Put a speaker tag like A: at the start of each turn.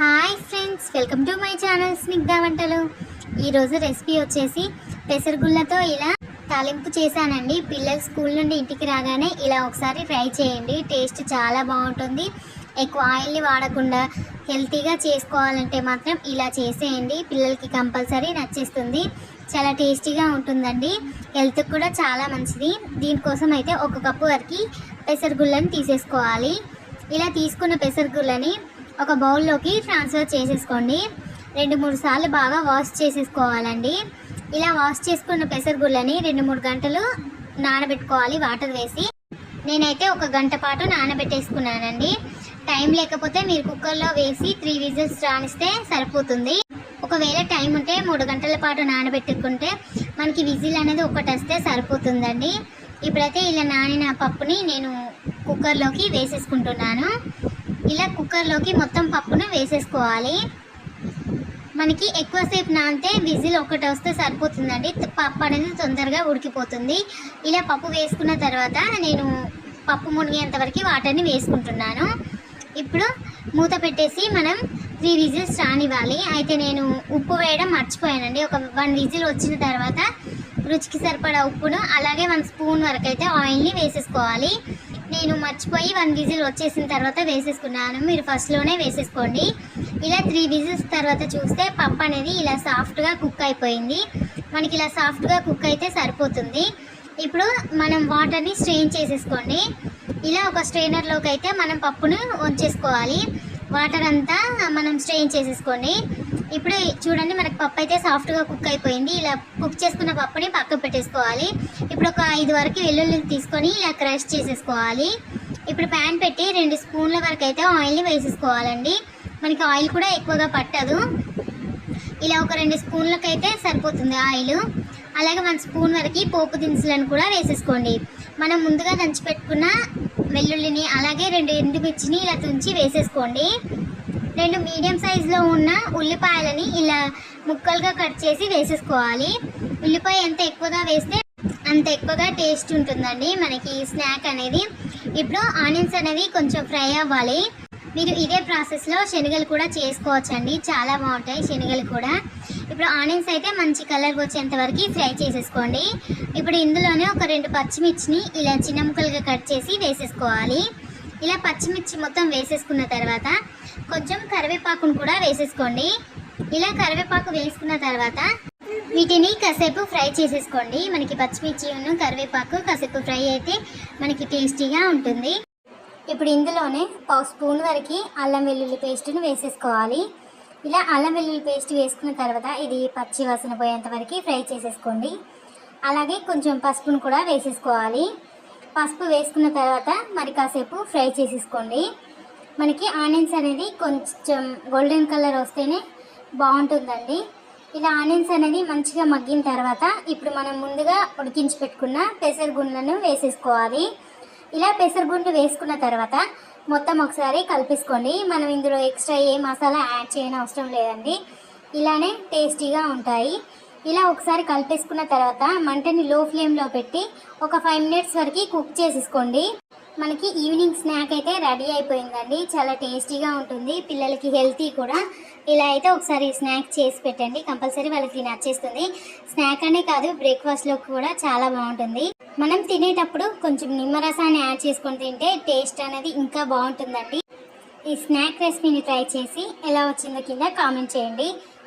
A: Hi friends welcome to my channel Snigdha వంటలు ఈరోజు recipe వచ్చేసి పెసరగుళ్ళతో ఇలా తాలింపు చేశానండి. పిల్లలు స్కూల్ నుండి ఇంటికి రాగానే ఇలా ఒకసారి ట్రై చేయండి. టేస్ట్ చాలా బాగుంటుంది. ఎక్కువ ఆయిల్ని వాడకుండా హెల్తీగా చేసుకోవాలంటే మాత్రం ఇలా చేసేయండి. పిల్లలకి కంపల్సరీ నచ్చేస్తుంది. చాలా టేస్టీగా ఉంటుందండి. హెల్త్కి కూడా చాలా మంచిది. దీనికోసం అయితే ఒక కప్పు వరకు పెసరగుళ్ళని తీసేసుకోవాలి. ఇలా తీసుకున్న పెసరగుళ్ళని ఒక బౌల్లోకి ట్రాన్స్ఫర్ చేసేసుకోండి. రెండు మూడు సార్లు బాగా వాష్ చేసేసుకోవాలండి. ఇలా వాష్ చేసుకున్న పెసరగుళ్ళని రెండు మూడు గంటలు నానబెట్టుకోవాలి వాటర్ వేసి. నేనైతే ఒక గంట పాటు నానబెట్టేసుకున్నానండి. టైం లేకపోతే మీరు కుక్కర్లో వేసి త్రీ విజిల్స్ రాణిస్తే సరిపోతుంది. ఒకవేళ టైం ఉంటే మూడు గంటల పాటు నానబెట్టుకుంటే మనకి విజిల్ అనేది ఒకటి వస్తే సరిపోతుందండి. ఇప్పుడైతే ఇలా నానిన పప్పుని నేను కుక్కర్లోకి వేసేసుకుంటున్నాను. ఇలా కుక్కర్లోకి మొత్తం పప్పును వేసేసుకోవాలి. మనకి ఎక్కువసేపు నానితే విజిల్ ఒకటి వస్తే సరిపోతుందండి. పప్పు అనేది తొందరగా ఉడికిపోతుంది. ఇలా పప్పు వేసుకున్న తర్వాత నేను పప్పు మునిగేంత వరకు వాటర్ని వేసుకుంటున్నాను. ఇప్పుడు మూత పెట్టేసి మనం త్రీ విజిల్స్ రానివ్వాలి. అయితే నేను ఉప్పు వేయడం మర్చిపోయానండి. ఒక వన్ విజిల్ వచ్చిన తర్వాత రుచికి సరిపడా ఉప్పును అలాగే వన్ స్పూన్ వరకు అయితే ఆయిల్ని వేసేసుకోవాలి. నేను మర్చిపోయి వన్ విజిల్ వచ్చేసిన తర్వాత వేసేసుకున్నాను. మీరు ఫస్ట్లోనే వేసేసుకోండి. ఇలా త్రీ విజిల్స్ తర్వాత చూస్తే పప్పు అనేది ఇలా సాఫ్ట్గా కుక్ అయిపోయింది. మనకి ఇలా సాఫ్ట్గా కుక్ అయితే సరిపోతుంది. ఇప్పుడు మనం వాటర్ని స్ట్రెయిన్ చేసేసుకోండి. ఇలా ఒక స్ట్రెయినర్లోకి అయితే మనం పప్పును వంచేసుకోవాలి వాటర్ అంతా మనం స్ట్రెయిన్ చేసేసుకోండి. ఇప్పుడు చూడండి మనకు పప్పు అయితే సాఫ్ట్గా కుక్ అయిపోయింది. ఇలా కుక్ చేసుకున్న పప్పుని పక్కకు పెట్టేసుకోవాలి. ఇప్పుడు ఒక ఐదు వరకు వెల్లుల్లి తీసుకొని ఇలా క్రష్ చేసేసుకోవాలి. ఇప్పుడు ప్యాన్ పెట్టి రెండు స్పూన్ల వరకు అయితే ఆయిల్ని వేసేసుకోవాలండి. మనకి ఆయిల్ కూడా ఎక్కువగా పట్టదు. ఇలా ఒక రెండు స్పూన్లకు అయితే సరిపోతుంది ఆయిల్ అలాగే వన్ స్పూన్ వరకు పోపు దినుసులను కూడా వేసేసుకోండి. మనం ముందుగా దంచి పెట్టుకున్న వెల్లుల్లిని అలాగే రెండు ఎండుమిర్చిని ఇలా తుంచి వేసేసుకోండి. రెండు మీడియం సైజులో ఉన్న ఉల్లిపాయలని ఇలా ముక్కలుగా కట్ చేసి వేసేసుకోవాలి. ఉల్లిపాయ ఎంత ఎక్కువగా వేస్తే అంత ఎక్కువగా టేస్ట్ ఉంటుందండి. మనకి స్నాక్ అనేది. ఇప్పుడు ఆనియన్స్ అనేవి కొంచెం ఫ్రై అవ్వాలి. మీరు ఇదే ప్రాసెస్లో శనగలు కూడా చేసుకోవచ్చండి. చాలా బాగుంటాయి శనగలు కూడా. ఇప్పుడు ఆనియన్స్ అయితే మంచి కలర్ వచ్చేంత వరకు ఫ్రై చేసేసుకోండి. ఇప్పుడు ఇందులోనే ఒక రెండు పచ్చిమిర్చిని ఇలా చిన్న ముక్కలుగా కట్ చేసి వేసేసుకోవాలి. ఇలా పచ్చిమిర్చి మొత్తం వేసేసుకున్న తర్వాత కొంచెం కరివేపాకును కూడా వేసేసుకోండి. ఇలా కరివేపాకు వేసుకున్న తర్వాత వీటిని కాసేపు ఫ్రై చేసేసుకోండి. మనకి పచ్చిమిర్చిను కరివేపాకు కాసేపు ఫ్రై అయితే మనకి టేస్టీగా ఉంటుంది. ఇప్పుడు ఇందులోనే పావు స్పూన్ వరకు అల్లం వెల్లుల్లి పేస్ట్ను వేసేసుకోవాలి. ఇలా అల్లం వెల్లుల్లి పేస్ట్ వేసుకున్న తర్వాత ఇది పచ్చి వాసన పోయేంత వరకు ఫ్రై చేసేసుకోండి. అలాగే కొంచెం పసుపును కూడా వేసేసుకోవాలి. పసుపు వేసుకున్న తర్వాత మరి కాసేపు ఫ్రై చేసేసుకోండి. మనకి ఆనియన్స్ అనేది కొంచెం గోల్డెన్ కలర్ వస్తేనే బాగుంటుందండి. ఇలా ఆనియన్స్ అనేది మంచిగా మగ్గిన తర్వాత ఇప్పుడు మనం ముందుగా ఉడికించి పెట్టుకున్న పెసరగుండ్లను వేసేసుకోవాలి. ఇలా పెసరగుండ్లు వేసుకున్న తర్వాత మొత్తం ఒకసారి కలిపేసుకోండి. మనం ఇందులో ఎక్స్ట్రా ఏ మసాలా యాడ్ చేయని అవసరం లేదండి. ఇలానే టేస్టీగా ఉంటాయి. ఇలా ఒకసారి కలిపేసుకున్న తర్వాత మంటని లో ఫ్లేమ్లో పెట్టి ఒక ఫైవ్ మినిట్స్ వరకు కుక్ చేసేసుకోండి. మనకి ఈవినింగ్ స్నాక్ అయితే రెడీ అయిపోయిందండి. చాలా టేస్టీగా ఉంటుంది. పిల్లలకి హెల్తీ కూడా. ఇలా అయితే ఒకసారి స్నాక్ చేసి పెట్టండి. కంపల్సరీ వాళ్ళకి నచ్చేస్తుంది. స్నాక్ అనే కాదు బ్రేక్ఫాస్ట్లో కూడా చాలా బాగుంటుంది. మనం తినేటప్పుడు కొంచెం నిమ్మరసాన్ని యాడ్ చేసుకొని తింటే టేస్ట్ అనేది ఇంకా బాగుంటుందండి. ఈ స్నాక్ రెసిపీని ట్రై చేసి ఎలా వచ్చిందో కింద కామెంట్ చేయండి.